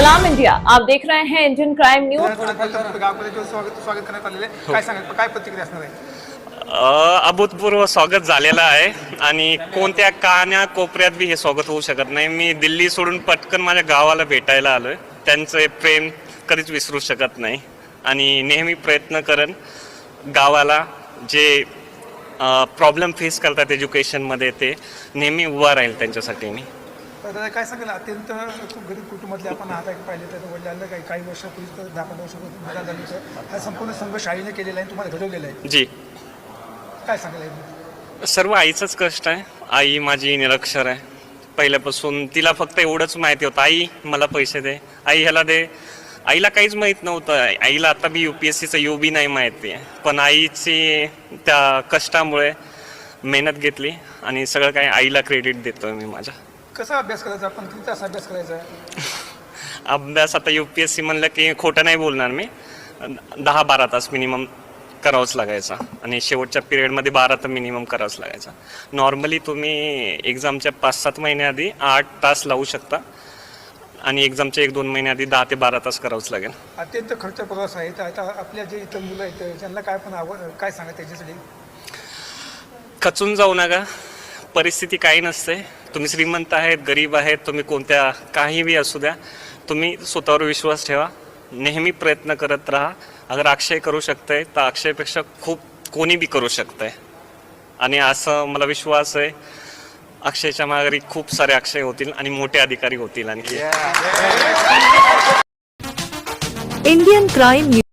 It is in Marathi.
सलाम इंडिया। आप देख रहे हैं इंडियन क्राइम न्यूज। स्वागत स्वागत करण्यात आलेलं आहे काय सांगाल काय प्रतिक्रिया असणार आहे? अ, अभूतपूर्व स्वागत झालेलं आहे आणि कोणत्या कान्या कोपऱ्यात बी हे स्वागत होऊ शकत नाही. मी दिल्ली सोडून पटकन माझ्या गावाला भेटायला आलोय. त्यांचं हे प्रेम कधीच विसरू शकत नाही. आणि नेहमी प्रयत्न करेन गावाला जे प्रॉब्लेम फेस करतात एज्युकेशनमध्ये ते नेहमी उभा राहील त्यांच्यासाठी मी. तर काय सांगाल अत्यंत खूप गरीब कुटुंबातले आपण आता पाहिले तर वडिलांना काही काही वर्षापूर्वी तर दहा पंधरा वर्षापूर्वी निदान झालं होतं. हा संपूर्ण संघर्ष आईने केलेला आहे तुम्हाला घडवलेला आहे. जी. काय सांगाल याबद्दल? सर्व आईचंच कष्ट आहे. आई माझी निरक्षर आहे. पहिल्यापासून तिला फक्त एवढंच माहिती होतं आई मला पैसे दे. आई ह्याला दे. आईला काहीच माहीत नव्हतं. आईला आता बी यू पी एस सीचं यू बी नाही माहिती आहे. पण आईची त्या कष्टामुळे मेहनत घेतली आणि सगळं काही आईला क्रेडिट देतो मी माझ्या. कसा अभ्यास करायचा? आपण किती तास अभ्यास करायचा? अभ्यास आता यू पी एस सी म्हणलं की खोटं नाही बोलणार मी. दहा बारा तास मिनिमम करावंच लागायचा. आणि शेवटच्या पिरियडमध्ये बारा तर मिनिमम करावंच लागायचा. नॉर्मली तुम्ही एक्झामच्या पाच सात महिन्याआधी आठ तास लावू शकता. आणि एक्झामच्या एक दोन महिन्याआधी दहा ते बारा तास करावंच लागेल. अत्यंत खर्च प्रवास आहे. तर आता आपल्या जे इतर मुलं आहेत त्यांना काय पण आवड काय सांगा त्याच्यासाठी? खचून जाऊ नका. परिस्थिती काही नसते. तुम्ही श्रीमंत आहेत गरीब आहेत तुम्ही कोणत्या काही बी असू द्या तुम्ही स्वतःवर विश्वास ठेवा. नेहमी प्रयत्न करत राहा. अगर अक्षय करू शकतंय तर अक्षयपेक्षा खूप कोणी बी करू शकतंय. आणि असं मला विश्वास आहे अक्षयच्या माघारी खूप सारे अक्षय होतील आणि मोठे अधिकारी होतील आणखी. Indian crime news